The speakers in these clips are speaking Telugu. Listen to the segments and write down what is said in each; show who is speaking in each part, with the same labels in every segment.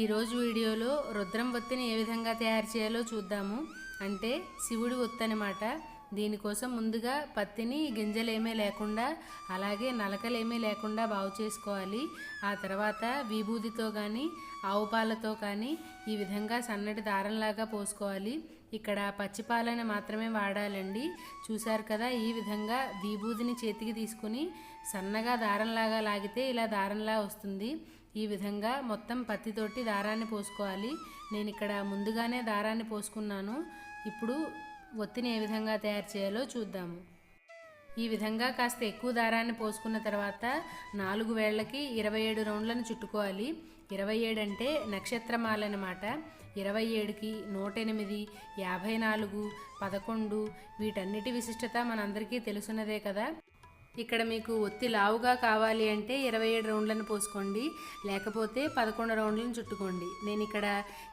Speaker 1: ఈరోజు వీడియోలో రుద్రం ఒత్తిని ఏ విధంగా తయారు చేయాలో చూద్దాము. అంటే శివుడి ఒత్తి అనమాట దీనికోసం ముందుగా పత్తిని గింజలేమీ లేకుండా అలాగే నలకలేమీ లేకుండా బాగు చేసుకోవాలి. ఆ తర్వాత విభూతితో కానీ ఆవు పాలతో కానీ ఈ విధంగా సన్నటి దారంలాగా పోసుకోవాలి. ఇక్కడ పచ్చిపాలను మాత్రమే వాడాలండి. చూశారు కదా ఈ విధంగా విభూతిని చేతికి తీసుకుని సన్నగా దారంలాగా లాగితే ఇలా దారంలా వస్తుంది. ఈ విధంగా మొత్తం పత్తితోటి దారాన్ని పోసుకోవాలి. నేను ఇక్కడ ముందుగానే దారాన్ని పోసుకున్నాను. ఇప్పుడు ఒత్తిని ఏ విధంగా తయారు చేయాలో చూద్దాము. ఈ విధంగా కాస్త ఎక్కువ దారాన్ని పోసుకున్న తర్వాత నాలుగు వేళ్ళకి ఇరవై ఏడు రౌండ్లను చుట్టుకోవాలి. ఇరవై ఏడు అంటే నక్షత్రమాలన్నమాట ఇరవై ఏడుకి నూట ఎనిమిది యాభై నాలుగు పదకొండు వీటన్నిటి విశిష్టత మనందరికీ తెలుసున్నదే కదా. ఇక్కడ మీకు ఒత్తి లావుగా కావాలి అంటే ఇరవై ఏడు రౌండ్లను పోసుకోండి. లేకపోతే పదకొండు రౌండ్లను చుట్టుకోండి. నేను ఇక్కడ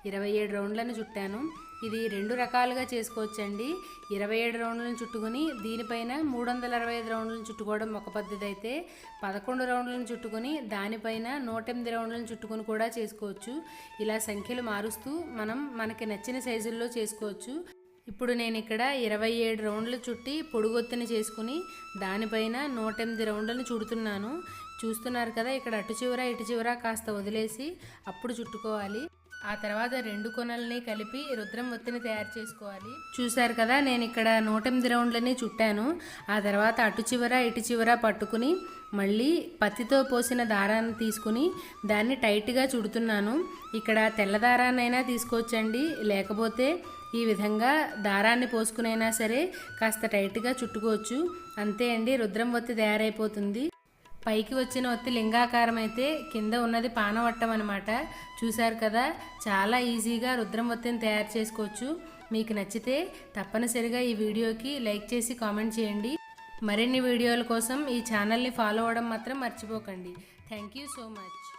Speaker 1: ఇరవై ఏడు రౌండ్లను చుట్టాను. ఇది రెండు రకాలుగా చేసుకోవచ్చండి. ఇరవై ఏడు రౌండ్లను చుట్టుకొని దీనిపైన మూడు వందల అరవై ఐదు రౌండ్లను చుట్టుకోవడం ఒక పద్ధతి అయితే పదకొండు రౌండ్లను చుట్టుకొని దానిపైన నూట ఎనిమిది రౌండ్లను చుట్టుకొని కూడా చేసుకోవచ్చు. ఇలా సంఖ్యలు మారుస్తూ మనం మనకి నచ్చిన సైజుల్లో చేసుకోవచ్చు. ఇప్పుడు నేను ఇక్కడ ఇరవై ఏడు రౌండ్లు చుట్టి పొడుగొత్తిని చేసుకుని దానిపైన నూట ఎనిమిది రౌండ్లను చుడుతున్నాను. చూస్తున్నారు కదా ఇక్కడ అటు చివర ఇటు చివర కాస్త వదిలేసి అప్పుడు చుట్టుకోవాలి. ఆ తర్వాత రెండు కొనల్ని కలిపి రుద్రం ఒత్తిని తయారు చేసుకోవాలి. చూశారు కదా నేను ఇక్కడ నూట ఎనిమిది రౌండ్లని చుట్టాను. ఆ తర్వాత అటు చివర ఇటు చివర పట్టుకుని మళ్ళీ పత్తితో పోసిన దారాన్ని తీసుకుని దాన్ని టైట్గా చుడుతున్నాను. ఇక్కడ తెల్ల దారాన్నైనా తీసుకోవచ్చండి. లేకపోతే ఈ విధంగా దారాన్ని పోసుకునైనా సరే కాస్త టైట్గా చుట్టుకోవచ్చు. అంతే అండి రుద్రం ఒత్తి తయారైపోతుంది. పైకి వచ్చిన ఒత్తి లింగాకారం అయితే కింద ఉన్నది పానవట్టం అనమాట చూశారు కదా? చాలా ఈజీగా రుద్రం ఒత్తిని తయారు చేసుకోవచ్చు. మీకు నచ్చితే తప్పనిసరిగా ఈ వీడియోకి లైక్ చేసి కామెంట్ చేయండి. మరిన్ని వీడియోల కోసం ఈ ఛానల్ని ఫాలో అవ్వడం మాత్రం మర్చిపోకండి. Thank you so much.